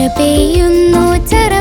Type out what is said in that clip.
മഴ പെയ്യുന്നു. ചറപറ